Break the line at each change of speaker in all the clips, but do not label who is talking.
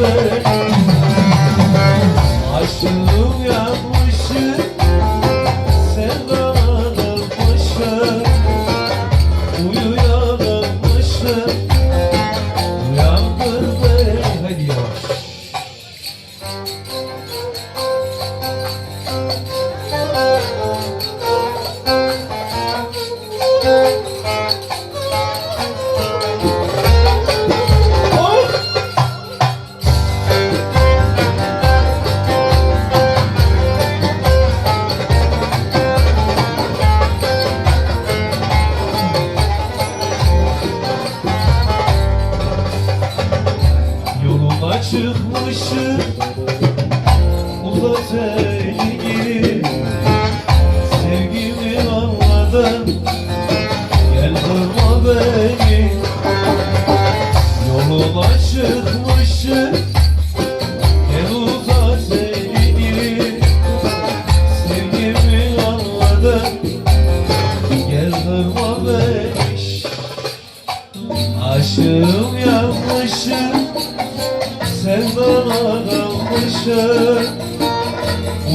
beni Aşkım yanmışım Sevdalanmışım. Uyuyakalmışım Uyandır beni Hadi yavaş çıkmışım Uzat elini Sevgimi anladın Gel kırma beni. Yoluma çıkmışım Gel uzat elini Sevgimi anladın Gel kırma beni. Aşığım yanmışım kalmışım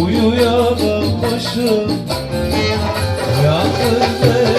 Uyuya kalmışım Yalnız